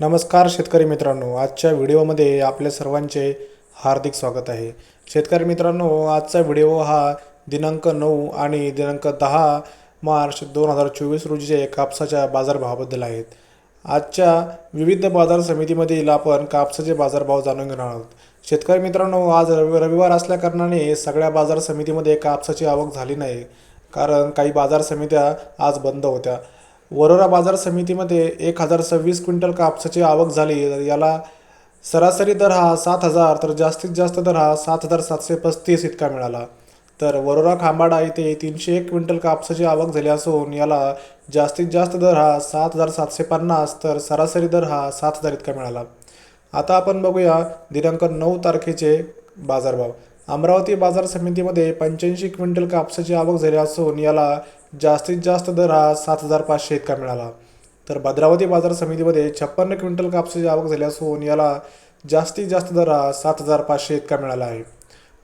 नमस्कार शेतकरी मित्रांनो आजच्या व्हिडिओमध्ये आपल्या सर्वांचे हार्दिक स्वागत आहे. शेतकरी मित्रांनो आजचा व्हिडिओ हा दिनांक नऊ आणि दिनांक दहा मार्च दोन हजार चोवीस रोजीच्या कापसाच्या बाजारभावाबद्दल आहेत. आजच्या विविध बाजार समितीमधील आपण कापसाचे बाजारभाव जाणून घेणार आहोत. शेतकरी मित्रांनो आज रवि रविवार असल्याकारणाने सगळ्या बाजार समितीमध्ये कापसाची आवक झाली नाही. कारण काही बाजार समित्या आज बंद होत्या. वरोरा बाजार समितीमध्ये एक हजार सव्वीस क्विंटल कापसाची आवक झाली. तर याला सरासरी दर हा सात हजार तर जास्तीत जास्त दर हा सात हजार सातशे पस्तीस इतका मिळाला. तर वरोरा खांबाडा येथे तीनशे एक क्विंटल कापसाची आवक झाली असून याला जास्तीत जास्त दर हा सात हजार सातशे पन्नास तर सरासरी दर हा सात हजार इतका मिळाला. आता आपण बघूया दिनांक नऊ तारखेचे बाजारभाव. अमरावती बाजार समितीमध्ये पंच्याऐंशी क्विंटल कापसाची आवक झाली असून याला जास्तीत जास्त दर हा सात हजार पाचशे इतका मिळाला. तर भद्रावती बाजार समितीमध्ये छप्पन्न क्विंटल कापसाची आवक झाली असून याला जास्तीत जास्त दर हा सात हजार पाचशे इतका मिळाला आहे.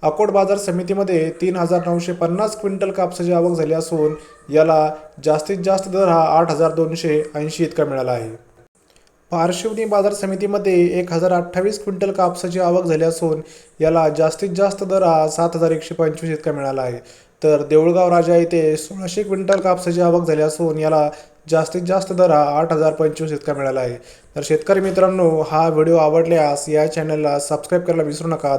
अकोट बाजार समितीमध्ये तीन हजार नऊशे पन्नास क्विंटल कापसाची आवक झाली असून याला जास्तीत जास्त दर हा आठ हजार दोनशे ऐंशी इतका मिळाला आहे. पारशिवनी बाजार समितीमध्ये एक हजार अठ्ठावीस क्विंटल कापसाची आवक झाली असून याला जास्तीत जास्त दर हा सात हजार एकशे पंचवीस इतका मिळाला आहे. तर देऊळगाव राजा येथे सोळाशे क्विंटल कापसाची आवक झाली असून याला जास्तीत जास्त दर हा आठ हजार पंचवीस इतका मिळाला आहे. तर शेतकरी मित्रांनो हा व्हिडिओ आवडल्यास या चॅनलला सबस्क्राईब करायला विसरू नका.